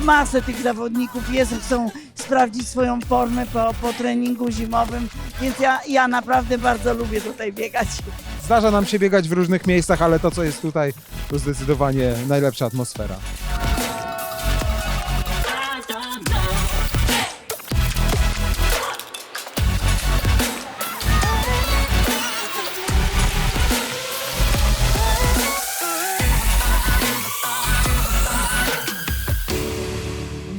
masę tych zawodników jest, chcą sprawdzić swoją formę po, po treningu zimowym, więc ja, ja naprawdę bardzo lubię tutaj biegać. Zdarza nam się biegać w różnych miejscach, ale to, co jest tutaj, to zdecydowanie najlepsza atmosfera.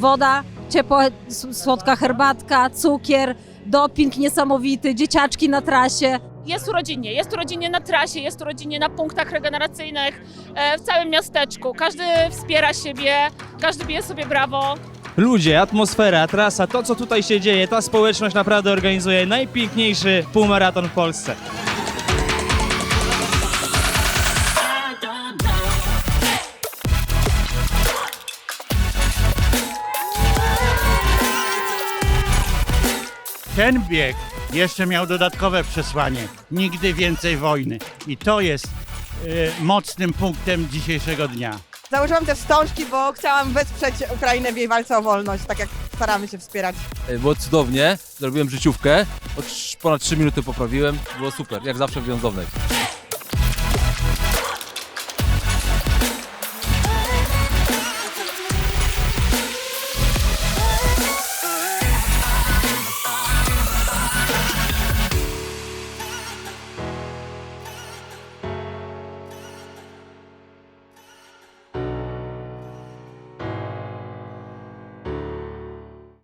Woda, ciepła, słodka herbatka, cukier, doping niesamowity, dzieciaczki na trasie. Jest tu rodzinnie, jest tu rodzinnie na trasie, jest tu rodzinnie na punktach regeneracyjnych, e, w całym miasteczku. Każdy wspiera siebie, każdy bije sobie brawo. Ludzie, atmosfera, trasa, to co tutaj się dzieje, ta społeczność naprawdę organizuje najpiękniejszy półmaraton w Polsce. Ten bieg jeszcze miał dodatkowe przesłanie. Nigdy więcej wojny. I to jest e, mocnym punktem dzisiejszego dnia. Założyłam te wstążki, bo chciałam wesprzeć Ukrainę w jej walce o wolność, tak jak staramy się wspierać. E, Było cudownie, zrobiłem życiówkę, ponad 3 minuty poprawiłem, było super, jak zawsze w wiązownej.